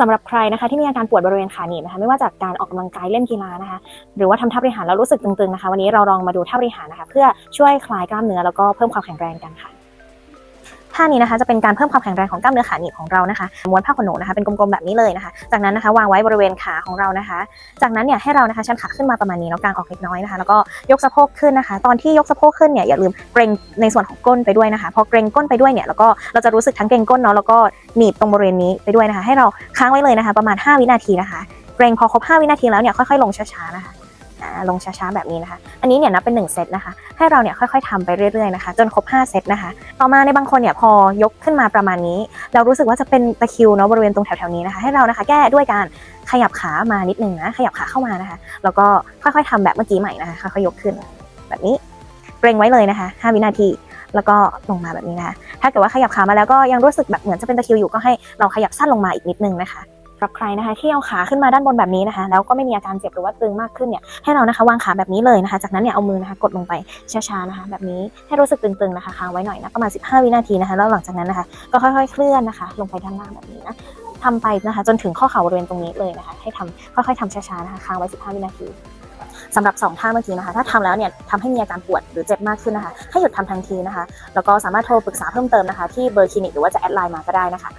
สำหรับใครนะคะที่มีอาการปวดบริเวณขาหนีบนะคะไม่ว่าจากการออกกำลังกายเล่นกีฬานะคะ หรือว่าทำท่าบริหารแล้วรู้สึกตึงๆนะคะ วันนี้เราลองมาดูท่าบริหารนะคะ เพื่อช่วยคลายกล้ามเนื้อแล้วก็เพิ่มความแข็งแรงกันค่ะ ท่านี้นะคะจะเป็นการเพิ่มความแข็งแรงของกล้ามเนื้อขาหนีบของเรานะคะม้วนผ้าขนหนูนะคะเป็นกลมๆแบบนี้เลยนะคะ จากนั้นนะคะวางไว้บริเวณขาของเรานะคะ จากนั้นเนี่ยให้เรานะคะชันขาขึ้นมาประมาณนี้แล้วกางออกเล็กน้อยนะคะ แล้วก็ยกสะโพกขึ้นนะคะ ตอนที่ยกสะโพกขึ้นเนี่ยอย่าลืมเกรงในส่วนของก้นไปด้วยนะคะพอเกรงก้นไปด้วยเนี่ยแล้วก็เราจะรู้สึกทั้งเกรงก้นเนาะแล้วก็หนีบตรงบริเวณนี้ไปด้วยนะคะ ให้เราค้างไว้เลยนะคะ ประมาณ 5 วินาทีนะคะเกรงพอครบ5วินาทีแล้วเนี่ยค่อยๆลงช้าๆนะคะ ลงช้าๆแบบนี้นะคะ อันนี้เนี่ยนับเป็น1เซตนะคะ ให้เราเนี่ยค่อยๆทำไปเรื่อยๆนะคะ จนครบ5เซตนะคะ ต่อมาในบางคนเนี่ยพอยกขึ้นมาประมาณนี้ เรารู้สึกว่าจะเป็นตะคิวเนาะบริเวณตรงแถวๆนี้นะคะ ให้เรานะคะ แก้ด้วยการขยับขามานิดนึงนะขยับขาเข้ามานะคะ แล้วก็ค่อยๆทำแบบเมื่อกี้ใหม่นะคะค่อยๆยกขึ้น แบบนี้เกรงไว้เลยนะคะ 5 วินาทีแล้วก็ลงมาแบบนี้นะคะ ถ้าเกิดว่าขยับขามาแล้วก็ยังรู้สึกแบบเหมือนจะเป็นตะคิวอยู่ก็ให้เราขยับสั้นลงมาอีกนิดนึงนะคะ สำหรับใครนะคะที่เอาขาขึ้นมาด้านบนแบบนี้นะคะ แล้วก็ไม่มีอาการเจ็บหรือว่าตึงมากขึ้นเนี่ยให้เรานะคะวางขาแบบนี้เลยนะคะ จากนั้นเนี่ยเอามือนะคะกดลงไปช้าๆนะคะ แบบนี้ให้รู้สึกตึงๆนะคะค้างไว้หน่อยนะประมาณ 15 วินาทีนะคะ แล้วหลังจากนั้นนะคะ ก็ค่อยๆ เคลื่อนนะคะ ลงไปด้านล่างแบบนี้นะทำไปนะคะ จนถึงข้อเข่าบริเวณตรงนี้เลยนะคะ ให้ทำค่อยๆทำช้าๆนะคะค้างไว้ 15 วินาทีสำหรับ 2 ท่าเมื่อกี้นะคะ ถ้าทำแล้วเนี่ยทำให้มีอาการปวดหรือเจ็บมากขึ้นนะคะ ให้หยุดทำทันทีนะคะ แล้วก็สามารถโทรปรึกษาเพิ่มเติมนะคะ ที่เบอร์คลินิกหรือว่าจะแอดไลน์มาก็ได้นะคะ